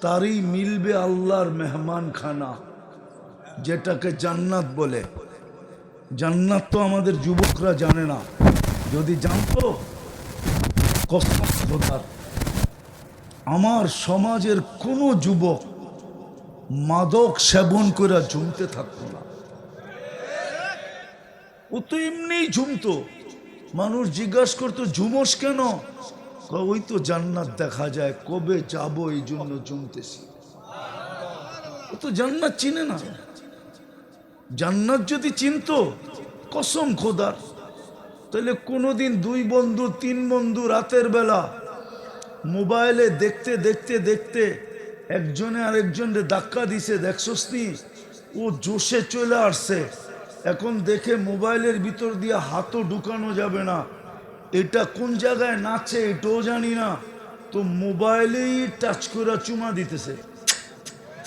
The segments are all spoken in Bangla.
তারই মিলবে আল্লাহর মেহমান খানা যেটাকে জান্নাত বলে। জান্নাত তো আমাদের যুবকরা জানে না। যদি জানতো, কসম আমার সমাজের কোনো যুবক মাদক সেবন করে ঝুমতে থাকতো না। ও তো এমনিই ঝুমতো। মানুষ জিজ্ঞাসা করতো, ঝুমস কেন? ওই তো জান্নাত দেখা যায়, কবে যাব এই জন্য জমতেছি ও তো জান্নাত চিনে না। জান্নাত যদি চিনতো, কসম খোদার। তাহলে কোনোদিন দুই বন্ধু, তিন বন্ধু রাতের বেলা মোবাইলে দেখতে দেখতে দেখতে একজনে আরেকজনরে ধাক্কা দিছে, দেখছস ও জোশে চলে আসছে। এখন দেখে মোবাইলের ভিতর দিয়ে হাতও ঢুকানো যাবে না। এটা কোন জায়গায় নাচে এটাও জানি না। তো মোবাইলেই টাচ করে চুমা দিতেছে।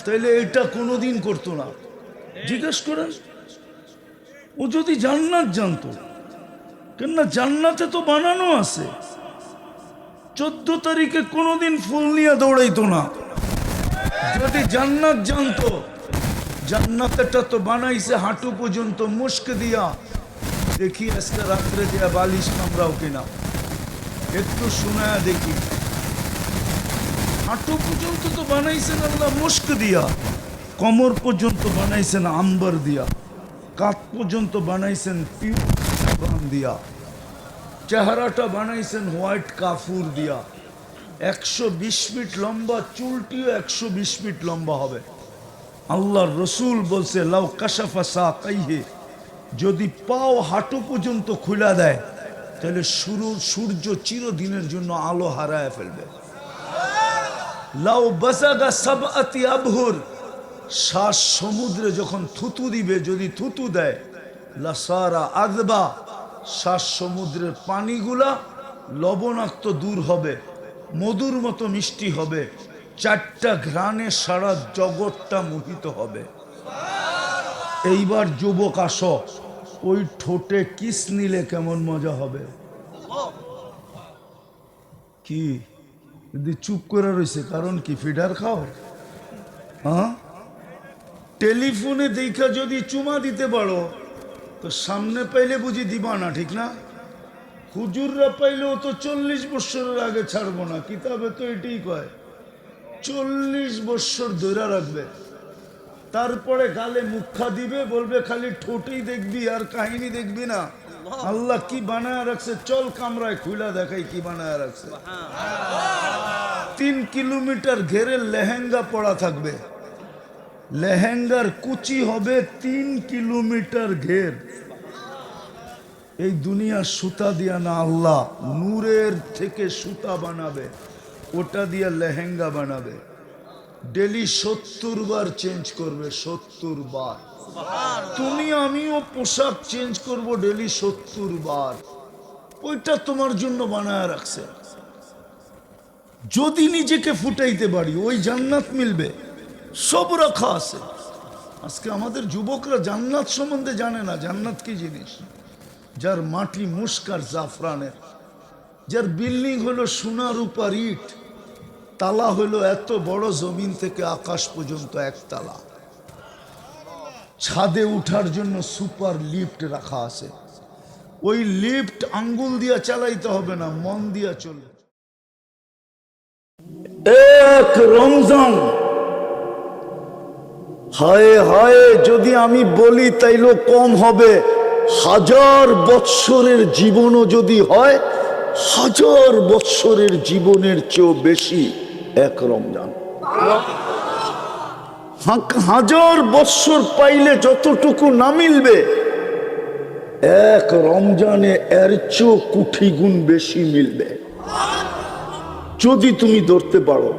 তাইলে এটা কোনোদিন করতো না। জিজ্ঞেস করেন ও যদি জান্নাত জানতো, কেননা জান্নাতে তো বানানো আছে। চোদ্দ তারিখে কোনোদিন ফুল নিয়ে দৌড়াইতো না। যদি জান্নাত জানতো জান্নাতেটা তো বানাইছে হাঁটু পর্যন্ত মুস্ক দিয়া। দেখি আজকে রাত্রে দিয়া বালিশ কামড়াও কিনা। একটু শোনায়া দেখি। হাঁটু পর্যন্ত তো বানাইছেন আল্লাহ, মুস্ক দিয়া। কমর পর্যন্ত বানাইছেন আম্বার দিয়া। কাত পর্যন্ত বানাইছেন পিউর দিয়া। চেহারাটা বানাইছেন হোয়াইট কাফুর দিয়া। একশো বিশ ফিট লম্বা, চুলটিও একশো বিশ ফিট লম্বা হবে। আল্লাহর রসুল বলছে, লাউ কাশাফা সা কাইহে যদি পাও হাঁটু পর্যন্ত খুলা দেয়, তাহলে শুরু সূর্য চিরদিনের জন্য আলো হারায় ফেলবে। লাউ বাসাগা সাব আতি আবহুর, শ্বাস সমুদ্রে যখন থুতু দিবে, যদি থুতু দেয়, লাসারা আদবা, শ্বাস সমুদ্রের পানিগুলা লবণাক্ত দূর হবে, মধুর মতো মিষ্টি হবে, চারটা ঘ্রাণে সারা জগৎটা মোহিত হবে। এইবার যুবক আস। ওই ঠোঁটে কিস নিলে কেমন মজা হবে? কি? যদি চুপ করে রয়েছে কারণ কি, ফিডার খাও হ্যাঁ? টেলিফোনে দেখা যদি চুমা দিতে পারো, তো সামনে পাইলে বুঝি দিবা না ঠিক না? হুজুররা পাইলেও তো চল্লিশ বৎসরের আগে ছাড়বো না, কিতাবে তো এটাই কয়, চল্লিশ বৎসর ধরে রাখবে। তারপরে গালে মুখা দিবে বলবে খালি ঠোঁটেই দেখবি আর কাহিনী দেখবি না। আল্লাহ। কি বানায় রাখছে? চল কামরায় খুলা দেখাই কি বানায় রাখছে। তিন কিলোমিটার ঘেরে লেহেঙ্গা পড়া থাকবে। লেহেঙ্গার কুচি হবে তিন কিলোমিটার ঘের। এই দুনিয়ার সুতা দিয়া না আল্লাহ নূরের থেকে সুতা বানাবে। ওটা দিয়া লেহেঙ্গা বানাবে। ডেলি সত্তর বার চেঞ্জ করবে সত্তর বার। তুমি আমিও পোশাক চেঞ্জ করব ডেলি সত্তর বার। ওইটা তোমার জন্য বানায় রাখছে। যদি নিজেকে ফুটাইতে পারি ওই জান্নাত মিলবে। সব রাখা আছে। আজকে আমাদের যুবকরা জান্নাত সম্বন্ধে জানে না জান্নাত কি জিনিস? যার মাটি মুস্কার জাফরানের যার বিল্ডিং হলো সোনা রূপার ইট তালা হলো এত বড় জমিন থেকে আকাশ পর্যন্ত এক তালা। ছাদে উঠার জন্য সুপার লিফট রাখা আছে। ওই লিফট আঙ্গুল দিয়া চালাইতে হবে না, মন দিয়া চলবে। এক রমজান। হায় হায়, যদি আমি বলি তাইলে কম হবে। হাজার বৎসরের জীবনও যদি হয়, হাজার বৎসরের জীবনের চেয়েও বেশি। এক রমজান হাজার বৎসর পাইলে যতটুকু না মিলবে, এক রমজানে এর চেয়েও কুঠি গুণ বেশি মিলবে। যদি তুমি ধরতে পারো,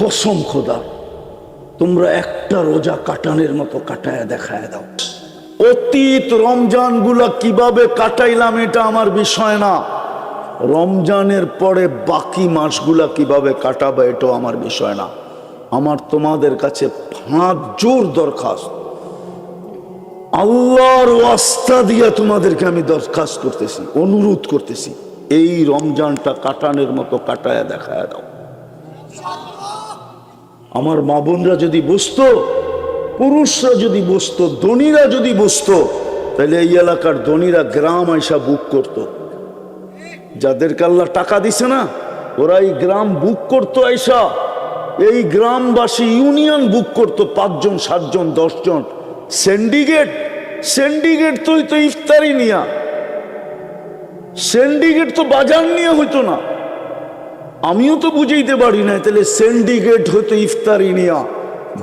কসম খোদা, তোমরা একটা রোজা কাটানের মতো কাটায় দেখায় দাও। অতীত রমজানগুলা কীভাবে কাটাইলাম এটা আমার বিষয় না। রমজানের পরে বাকি মাসগুলা কীভাবে কাটাবে এটাও আমার বিষয় না। আমার তোমাদের কাছে ফাঁক জোর দরখাস্ত। আল্লাহর ওয়াস্তা দিয়া তোমাদেরকে আমি দরখাস্ত করতেছি, অনুরোধ করতেছি। এই রমজানটা কাটানোর মতো কাটায় দেখায় দাও। আমার মা বোনরা যদি বসতো পুরুষরা যদি বসতো ধনীরা যদি বসতো তাহলে এই এলাকার ধনীরা গ্রাম আইসা বুক করত। যাদের কাল্লা টাকা দিছে না ওরা এই গ্রাম বুক করতো আইসা। এই গ্রামবাসী ইউনিয়ন বুক করতো পাঁচজন, সাতজন, দশজন। সিন্ডিকেট সিন্ডিকেট তো তো ইফতারি নিয়া। সিন্ডিকেট তো বাজার নিয়ে হইতো না। আমিও তো বুঝাইতে পারি না তাহলে সিন্ডিকেট হইতো ইফতারি নিয়া।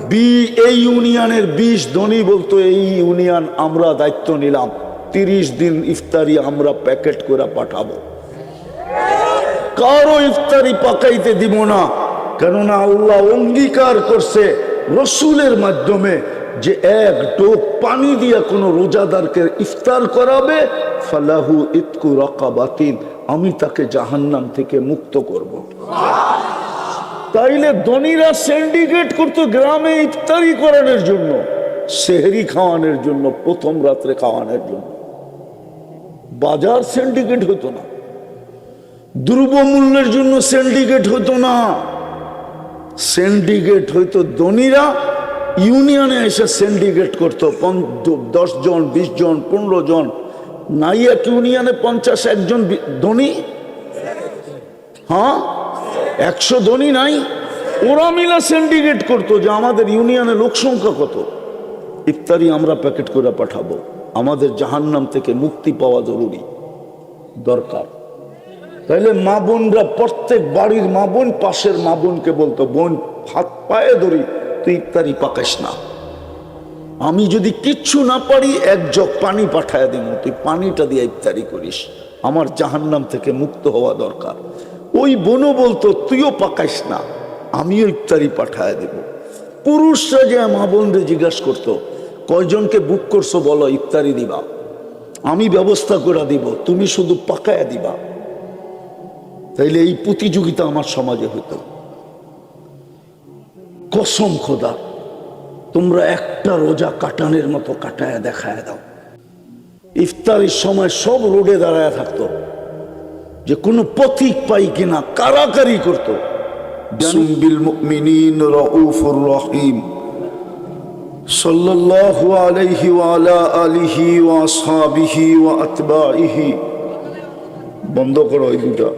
বি, এই ইউনিয়নের বিশ ধনী বলতো, এই ইউনিয়ন আমরা দায়িত্ব নিলাম। তিরিশ দিন ইফতারি আমরা প্যাকেট করে পাঠাবো। কারও ইফতারি পাকাইতে দিব না। কেননা আল্লাহ অঙ্গীকার করছে রসুলের মাধ্যমে যে এক ডোক পানি দিয়ে কোনো রোজাদারকে ইফতার করাবে, ফালাহু ইতকু রকাবাতিন, আমি তাকে জাহান্নাম থেকে মুক্ত করব। তাইলে ধনীরা সিন্ডিকেট করতো গ্রামে ইফতারি করানোর জন্য, সেহরি খাওয়ানোর জন্য, প্রথম রাত্রে খাওয়ানোর জন্য। বাজার সিন্ডিকেট হতো না। দ্রব্যমূল্যের জন্য সিন্ডিকেট হতো না। সিন্ডিকেট হইতো ধনীরা ইউনিয়নে এসে সিন্ডিকেট করতো। দশ জন, বিশ জন, পনেরো জন। নাই এক ইউনিয়নে পঞ্চাশ একজন ধনী? হ্যাঁ? একশো ধনী নাই? ওরা মিলে সিন্ডিকেট করতো যে আমাদের ইউনিয়নে লোক সংখ্যা কত। ইফতারি আমরা প্যাকেট করে পাঠাবো। আমাদের জাহান্নাম থেকে মুক্তি পাওয়া জরুরি। দরকার। তাইলে মা বোনরা প্রত্যেক বাড়ির মা বোন, পাশের মা বোনকে বলতো, বোন, হাত পায়ে ধরি, তুই ইফতারি পাকাস না। আমি যদি কিচ্ছু না পারি, এক জগ পানি পাঠায় দিব, তুই পানিটা দিয়ে ইফতারি করিস। আমার জাহান্নাম থেকে মুক্ত হওয়া দরকার। ওই বোনও বলতো, তুইও পাকাইস না, আমিও ইফতারি পাঠায় দেব। পুরুষরা যে মা বোনরে জিজ্ঞাসা করতো, কয়জনকে বুক করছ বলো, ইফতারি দিবা? আমি ব্যবস্থা করে দিব, তুমি শুধু পাকায়া দিবা। তাইলে এই প্রতিযোগিতা আমার সমাজে হতো কসম খোদা, তোমরা একটা রোজা কাটানের মতো কাটায় দেখায় দাও। ইফতারির সময় সব রোডে দাঁড়ায় থাকতো, যে কোনো পথিক পাই কিনা, কারাকারি করতো। বন্ধ করো এই দুটা